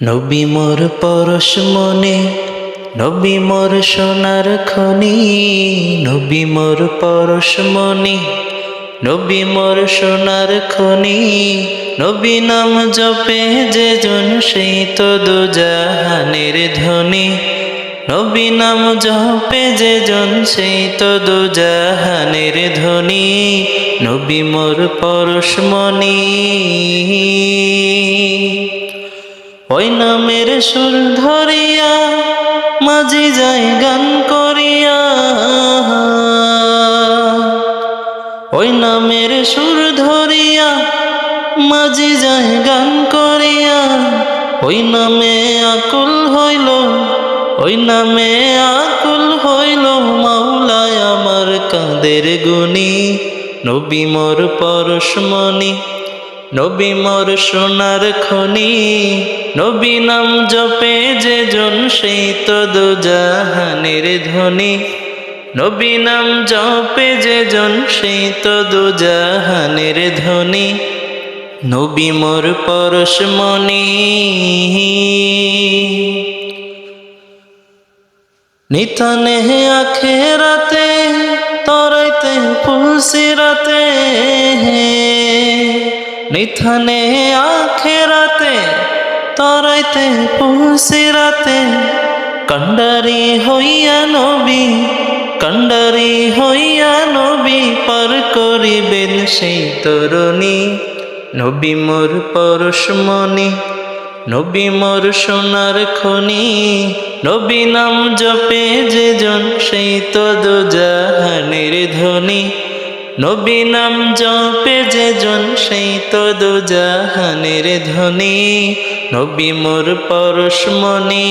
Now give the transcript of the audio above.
নবী মোর পরশ মনে, নবী মোর সোনার খনি, নবী মোর পরশ মনে, নবী মোর সোনার খনি, নবী নাম জপে যে জন সেই তো দুজাহানের ধ্বনি, নবী নাম জপে যে জন সেই তো দুজাহানের ধ্বনি, নবী মোর পরশ মনি। ওই নামের সুর ধরিয়া মাঝি যায় গান করিয়া। ওই নামের সুর ধরিয়া মাঝি যায় গান করিয়া। ওই নামে আকুল হইল, ওই নামে আকুল হইল মাওলায় আমার কাঁদের গুনি নবী মোর পরশমণি নবী মোর সোনার খনি, নবী নাম জপে যে জন সেই তো দুজাহানের ধ্বনি। নবী নাম জপে যে জন সেই তো দুজাহানের ধ্বনি। নবী মোর পরশমণি নিথনে আখেরাতে, তরাইতে ফুলসিরাতে নিথনে আখেরাতে, তরাইতে ফুলসিরাতে কণ্ডারি হইয়া নবী, কণ্ডারি হইয়া নবী পার করিবেন সেই তরুণী। নবী মোর পরশমণি নবী মোর সোনার খনি, নবী নাম জপে যে জন সেই তো দুজাহানের ধ্বনি। নবী নাম জপে যে জন সেই তো দুজাহানের ধ্বনি। নবী মোর পরশমণি